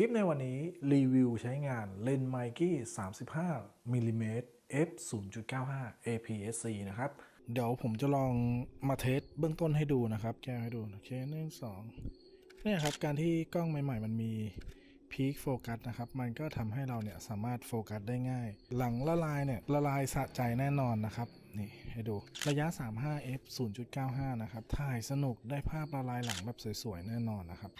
ลิปในวันนี้รีวิวใช้งานเลนส์ไมกี้35มิลลิเมตร f 0.95 APS-C นะครับ เดี๋ยวผมจะลองมาเทสเบื้องต้นให้ดูนะครับ แก้ให้ดูโอเคหนึ่งสองเนี่ยครับ การที่กล้องใหม่ ๆ มันมีพีคโฟกัสนะครับ มันก็ทำให้เราเนี่ยสามารถโฟกัสได้ง่าย หลังละลายเนี่ย ละลายสะใจแน่นอนนะครับ นี่ให้ดูระยะ 35 f 0.95 นะครับ ถ่ายสนุกได้ภาพละลายหลังแบบสวย ๆ แน่นอนนะครับ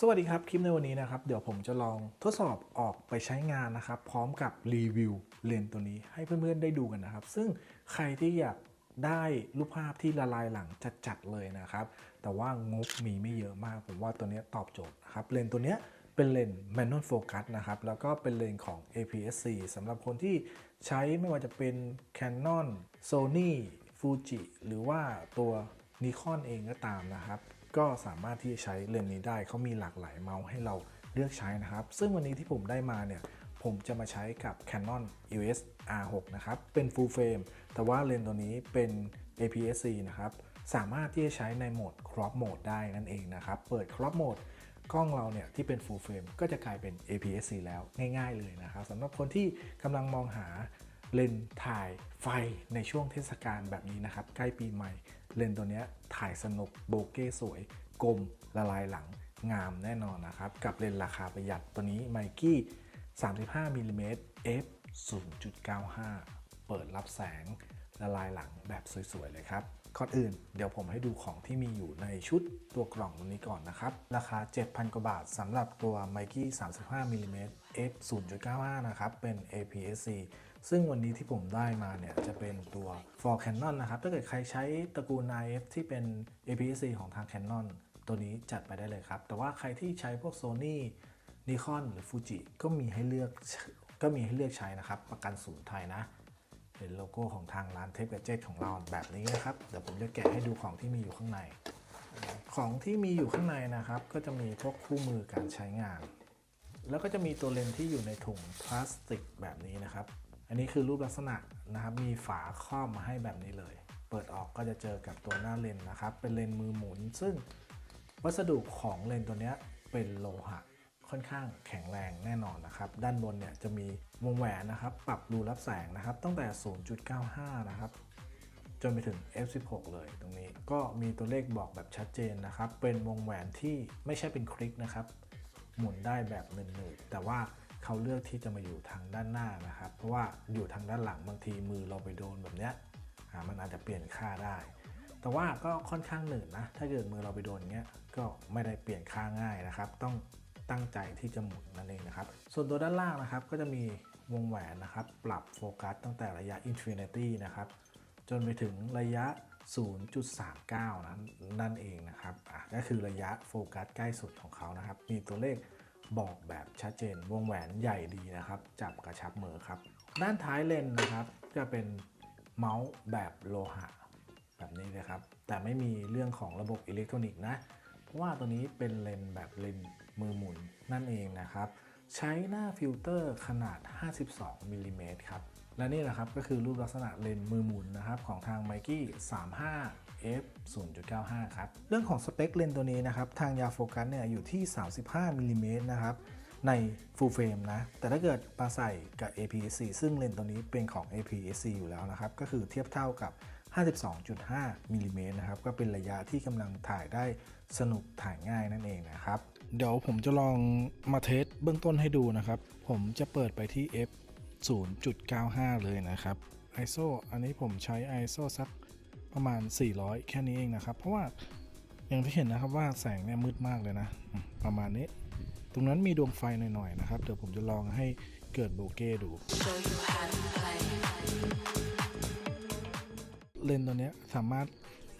สวัสดีครับ คลิปในวันนี้นะครับ เดี๋ยวผมจะลองทดสอบออกไปใช้งานนะครับ พร้อมกับรีวิวเลนส์ตัวนี้ให้เพื่อนๆได้ดูกันนะครับ ซึ่งใครที่อยากได้รูปภาพที่ละลายหลังจัดๆเลยนะครับ แต่ว่างบมีไม่เยอะมาก ผมว่าตัวนี้ตอบโจทย์นะครับ เลนส์ตัวนี้เป็นเลนส์ manual focus นะครับ แล้วก็เป็นเลนส์ของ APS-C สำหรับคนที่ใช้ไม่ว่าจะเป็น Canon Sony Fuji หรือว่าตัว Nikon เองก็ตามนะครับ ก็สามารถที่จะใช้เลนส์นี้ได้เขามีหลากหลายเมาส์ให้เราเลือกใช้นะครับ ซึ่งวันนี้ที่ผมได้มาเนี่ยผมจะมาใช้กับ Canon EOS R6 นะครับ เป็น full frame แต่ว่าเลนส์ตัวนี้เป็น APS-C นะครับ สามารถที่จะใช้ในโหมด crop mode ได้นั่นเองนะครับ เปิด crop mode กล้องเราเนี่ยที่เป็น full frame ก็จะกลายเป็น APS-C แล้วง่ายๆเลยนะครับสำหรับคนที่กำลังมองหา เลนถ่ายไฟในช่วงเทศกาลแบบนี้นะครับ ใกล้ปีใหม่ เลนตัวนี้ถ่ายสนุกโบเก้สวย กลมละลายหลังงามแน่นอนนะครับ กับเลนราคาประหยัดตัวนี้ไมกี้35มิลลิเมตร f 0.95 เปิดรับแสงละลายหลังแบบสวยๆเลยครับก่อนอื่นเดี๋ยวผมให้ดูของที่มีอยู่ในชุดตัวกล่องตัวนี้ก่อนนะครับ ราคา 7,000 กว่าบาทสำหรับตัว m i k e 35มิลลิเมตร f 0.95 นะครับ เป็น APS-C ซึ่งวันนี้ที่ผมได้มาเนี่ยจะเป็นตัว for Canon นะครับ ถ้าเกิดใครใช้ตระกูล 9F ที่เป็น APS-C ของทาง Canon ตัวนี้จัดไปได้เลยครับ แต่ว่าใครที่ใช้พวก Sony Nikon หรือ Fuji ก็มีให้เลือกก็มีให้เลือกใช้นะครับ ประกันศูนย์ไทยนะเห็นโลโก้ของทางร้านเทปก a เจ็ของเราแบบนี้นะครับ เดี๋ยวผมจะแกะให้ดูของที่มีอยู่ข้างใน ของที่มีอยู่ข้างในนะครับ ก็จะมีพวกคู่มือการใช้งาน แล้วก็จะมีตัวเลนส์ที่อยู่ในถุงพลาสติกแบบนี้นะครับ อันนี้คือรูปลักษณะนะครับ มีฝาครอบมาให้แบบนี้เลย เปิดออกก็จะเจอกับตัวหน้าเลนนะครับ เป็นเลนมือหมุน ซึ่งวัสดุของเลนตัวนี้เป็นโลหะค่อนข้างแข็งแรงแน่นอนนะครับ ด้านบนเนี่ยจะมีวงแหวนนะครับ ปรับรูรับแสงนะครับ ตั้งแต่ 0.95 นะครับ จนไปถึง f16 เลยตรงนี้ ก็มีตัวเลขบอกแบบชัดเจนนะครับ เป็นวงแหวนที่ไม่ใช่เป็นคลิกนะครับ หมุนได้แบบหนึ่งๆแต่ว่า เขาเลือกที่จะมาอยู่ทางด้านหน้านะครับ เพราะว่าอยู่ทางด้านหลังบางทีมือเราไปโดนแบบเนี้ยมันอาจจะเปลี่ยนค่าได้ แต่ว่าก็ค่อนข้างหนืดนะ ถ้าเกิดมือเราไปโดนเงี้ยก็ไม่ได้เปลี่ยนค่าง่ายนะครับ ต้องตั้งใจที่จะหมุนนั่นเองนะครับ ส่วนตัวด้านล่างนะครับก็จะมีวงแหวนนะครับ ปรับโฟกัสตั้งแต่ระยะ Infinity นะครับ จนไปถึงระยะ 0.39 นั้นนั่นเองนะครับอะก็คือระยะโฟกัสใกล้สุดของเขานะครับ มีตัวเลข บอกแบบชัดเจนวงแหวนใหญ่ดีนะครับ จับกระชับมือครับ ด้านท้ายเลนนะครับ จะเป็นเมาส์แบบโลหะ แบบนี้เลยครับ แต่ไม่มีเรื่องของระบบอิเล็กทรอนิกส์นะ เพราะว่าตัวนี้เป็นเลนแบบเลนมือหมุนนั่นเองนะครับ ใช้หน้าฟิลเตอร์ขนาด 52มิลลิเมตรครับ และนี่แหละครับก็คือรูปลักษณะเลนส์มือหมุนนะครับของทาง m i k e 35 f 0.95 ครับ เรื่องของสเปคเลนส์ตัวนี้นะครับ ทางยาโฟกัสเนี่ยอยู่ที่ 35มิลลิเมตรนะครับใน full frame นะ แต่ถ้าเกิดมาใส่กับ APS-C ซึ่งเลนส์ตัวนี้เป็นของ APS-C อยู่แล้วนะครับ ก็คือเทียบเท่ากับ 52.5มิลลิเมตรนะครับ ก็เป็นระยะที่กำลังถ่ายได้สนุกถ่ายง่ายนั่นเองนะครับ เดี๋ยวผมจะลองมาเทสเบื้องต้นให้ดูนะครับ ผมจะเปิดไปที่ f 0.95 เลยนะครับ ISO อันนี้ผมใช้ ISO สักประมาณ 400 แค่นี้เองนะครับ เพราะว่าอย่างที่เห็นนะครับว่าแสงเนี่ยมืดมากเลยนะ ประมาณนี้ ตรงนั้นมีดวงไฟหน่อยๆนะครับ เดี๋ยวผมจะลองให้เกิดโบเก้ดูเลนส์ตัวเนี้ยสามารถ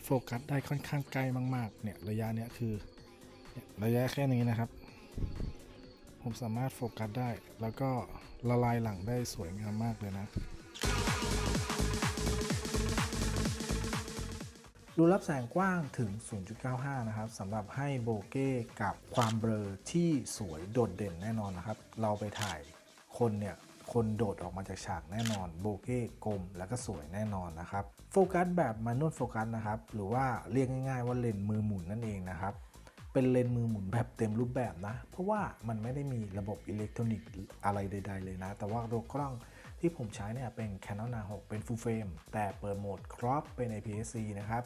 โฟกัสได้ค่อนข้างใกลมากๆ เนี่ยระยะเนี้ยคือ ระยะแค่นี้นะครับ ผมสามารถโฟกัสได้ แล้วก็ละลายหลังได้สวยงามมากเลยนะ รูรับแสงกว้างถึง 0.95 นะครับสำหรับให้โบเก้กับความเบลอที่สวยโดดเด่นแน่นอนนะครับ เราไปถ่ายคนเนี่ยคนโดดออกมาจากฉากแน่นอน โบเก้กลมแล้วก็สวยแน่นอนนะครับ โฟกัสแบบมานวลโฟกัสนะครับ หรือว่าเรียกง่ายๆว่าเลนส์มือหมุนนั่นเองนะครับ เป็นเลนมือหมุนแบบเต็มรูปแบบนะ เพราะว่ามันไม่ได้มีระบบอิเล็กทรอนิกส์อะไรใด ๆ เลยนะ แต่ว่าตัวกล้องที่ผมใช้เนี่ยเป็น Canon R6 เป็น Full Frame แต่เปิดโหมด Crop เป็น APS-C นะครับ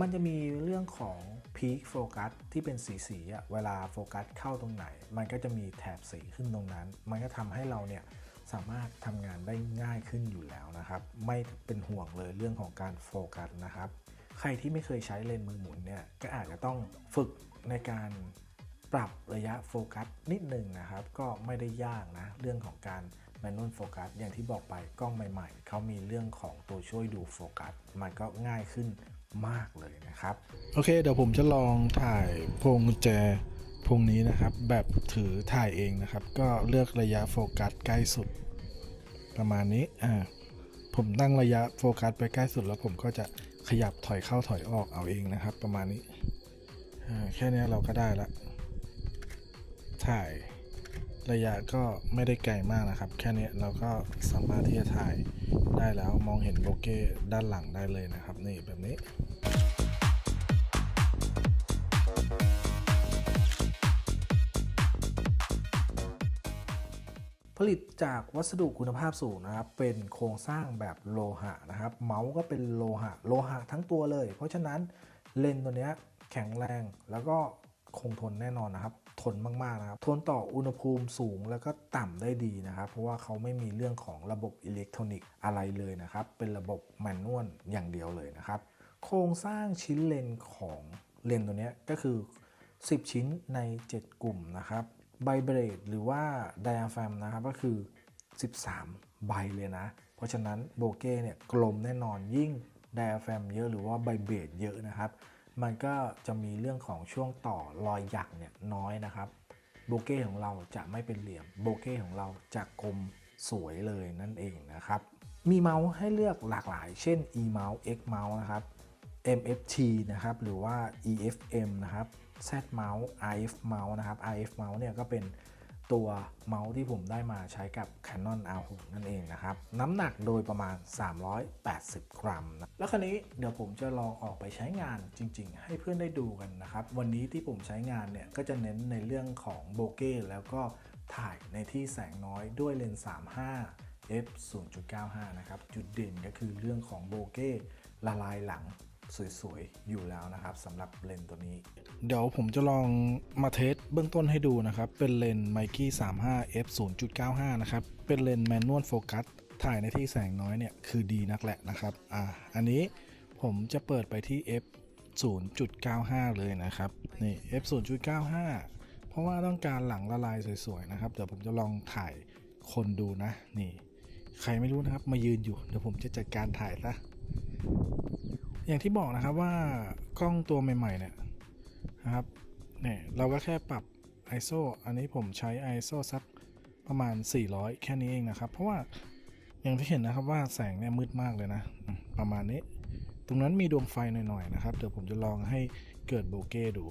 มันจะมีเรื่องของ Peak Focus ที่เป็นสีสีอะเวลาโฟกัสเข้าตรงไหน มันก็จะมีแถบสีขึ้นตรงนั้น มันก็ทำให้เราเนี่ยสามารถทำงานได้ง่ายขึ้นอยู่แล้วนะครับ ไม่เป็นห่วงเลยเรื่องของการโฟกัสนะครับ ใครที่ไม่เคยใช้เลนส์มือหมุนเนี่ยก็อาจจะต้องฝึกในการปรับระยะโฟกัสนิดหนึ่งนะครับ ก็ไม่ได้ยากนะ เรื่องของการแมนนวลโฟกัสอย่างที่บอกไปกล้องใหม่ๆ เขามีเรื่องของตัวช่วยดูโฟกัส มันก็ง่ายขึ้นมากเลยนะครับ โอเค เดี๋ยวผมจะลองถ่ายพวงแจพวงนี้นะครับ แบบถือถ่ายเองนะครับ ก็เลือกระยะโฟกัสใกล้สุด ประมาณนี้อ่าผมตั้งระยะโฟกัสไปใกล้สุดแล้วผมก็จะ ขยับถอยเข้าถอยออกเอาเองนะครับ ประมาณนี้แค่เนี้ยเราก็ได้ละถ่ายระยะก็ไม่ได้ไกลมากนะครับ แค่เนี้ยเราก็สามารถที่จะถ่ายได้แล้วมองเห็นโบเก้ด้านหลังได้เลยนะครับ นี่แบบนี้ ลิตจากวัสดุคุณภาพสูงนะครับ เป็นโครงสร้างแบบโลหะนะครับ เมาส์ก็เป็นโลหะ โลหะทั้งตัวเลย เพราะฉะนั้นเลนส์ตัวนี้แข็งแรงแล้วก็คงทนแน่นอนนะครับ ทนมากๆนะครับ ทนต่ออุณหภูมิสูงแล้วก็ต่ำได้ดีนะครับ เพราะว่าเขาไม่มีเรื่องของระบบอิเล็กทรอนิกส์อะไรเลยนะครับ เป็นระบบแมนนวลอย่างเดียวเลยนะครับ โครงสร้างชิ้นเลนของเลนตัวนี้ก็คือ 10 ชิ้นใน 7 กลุ่มนะครับ ไบเบรดหรือว่าไดอะแฟมนะครับก็คือ 13 ใบเลยนะ เพราะฉะนั้นโบเก้เนี่ยกลมแน่นอนยิ่งไดอะแฟมเยอะหรือว่าไบเบรดเยอะนะครับ มันก็จะมีเรื่องของช่วงต่อรอยหยักเนี่ยน้อยนะครับโบเก้ของเราจะไม่เป็นเหลี่ยมโบเก้ของเราจะกลมสวยเลยนั่นเองนะครับ มีเมาส์ให้เลือกหลากหลาย เช่น e mouse x mouse นะครับ MFT นะครับ หรือว่า EFM นะครับ Z mouse RF mouse นะครับ RF mouse เนี่ยก็เป็นตัวเมาส์ที่ผมได้มาใช้กับ Canon R6 นั่นเองนะครับ น้ำหนักโดยประมาณ 380 กรัมนะแล้วคราวนี้เดี๋ยวผมจะลองออกไปใช้งานจริง ๆ ให้เพื่อนได้ดูกันนะครับ วันนี้ที่ผมใช้งานเนี่ยก็จะเน้นในเรื่องของโบเก้แล้วก็ถ่ายในที่แสงน้อยด้วยเลนส์35 f 0.95 นะครับ จุดเด่นก็คือเรื่องของโบเก้ละลายหลัง สวยๆ อยู่แล้วนะครับสำหรับเลนส์ตัวนี้ เดี๋ยวผมจะลองมาเทสเบื้องต้นให้ดูนะครับ เป็นเลนส์ m i k e 35 f 0.95 นะครับ เป็นเลนส์แมนนวลโฟกัสถ่ายในที่แสงน้อยเนี่ย คือดีนักแหละนะครับอ่าอันนี้ผมจะเปิดไปที่ f 0.95 เลยนะครับ นี่ f 0.95 เพราะว่าต้องการหลังละลายสวยๆ นะครับ เดี๋ยวผมจะลองถ่ายคนดูนะ นี่ ใครไม่รู้นะครับ มายืนอยู่ เดี๋ยวผมจะจัดการถ่ายซะ อย่างที่บอกนะครับว่ากล้องตัวใหม่ ๆ เนี่ยนะครับเนี่ยเราก็แค่ปรับ ISO อันนี้ผมใช้ ISO สักประมาณ 400 แค่นี้เองนะครับ เพราะว่าอย่างที่เห็นนะครับว่าแสงเนี่ยมืดมากเลยนะ ประมาณนี้ ตรงนั้นมีดวงไฟหน่อยๆนะครับ เดี๋ยวผมจะลองให้เกิดโบเก้ดู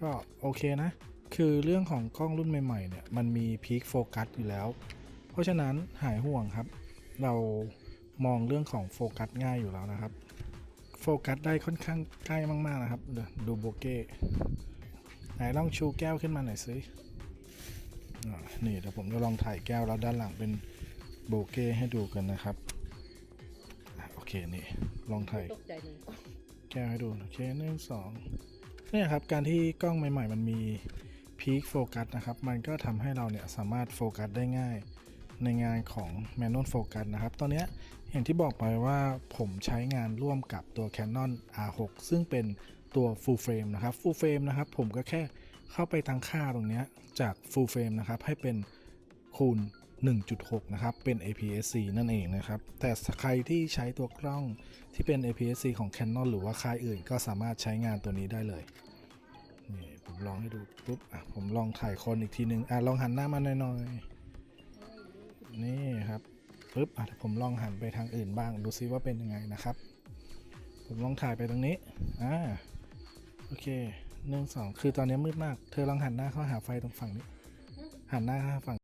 ก็โอเคนะ คือเรื่องของกล้องรุ่นใหม่ๆเนี่ยมันมีพีคโฟกัสอยู่แล้ว เพราะฉะนั้นหายห่วงครับ เรามองเรื่องของโฟกัสง่ายอยู่แล้วนะครับ โฟกัสได้ค่อนข้างใกล้มาก ๆ นะครับ ดูโบเก้ ไหนลองชูแก้วขึ้นมาหน่อยสินี่เดี๋ยวผมจะลองถ่ายแก้วแล้วด้านหลังเป็นโบเก้ให้ดูกันนะครับอโอเคนี่ลองถ่ายแก้วให้ดูโอเคหนึ่งสองเนี่ยครับการที่กล้องใหม่ ๆ มันมีพีคโฟกัสนะครับ มันก็ทำให้เราเนี่ยสามารถโฟกัสได้ง่าย ในงานของ Manual Focus นะครับ ตอนนี้อย่างที่บอกไปว่าผมใช้งานร่วมกับตัว Canon R6 ซึ่งเป็นตัว Full Frame นะครับ Full Frame นะครับ ผมก็แค่เข้าไปตั้งค่าตรงนี้จาก Full Frame นะครับ ให้เป็นคูณ 1.6 นะครับ เป็น APS-C นั่นเองนะครับ แต่ใครที่ใช้ตัวกล้องที่เป็น APS-C ของ Canon หรือว่าค่ายอื่น ก็สามารถใช้งานตัวนี้ได้เลยนี่ผมลองให้ดูปุ๊บอะผมลองถ่ายคนอีกทีนึงอะลองหันหน้ามาหน่อยๆ นี่ครับปุ๊บอะเดี๋ยวผมลองหันไปทางอื่นบ้าง ดูซิว่าเป็นยังไงนะครับ ผมลองถ่ายไปตรงนี้อ่าโอเคหนึ่งสองคือตอนนี้มืดมาก เธอลองหันหน้าเข้าหาไฟตรงฝั่งนี้ หันหน้าเข้าฝั่ง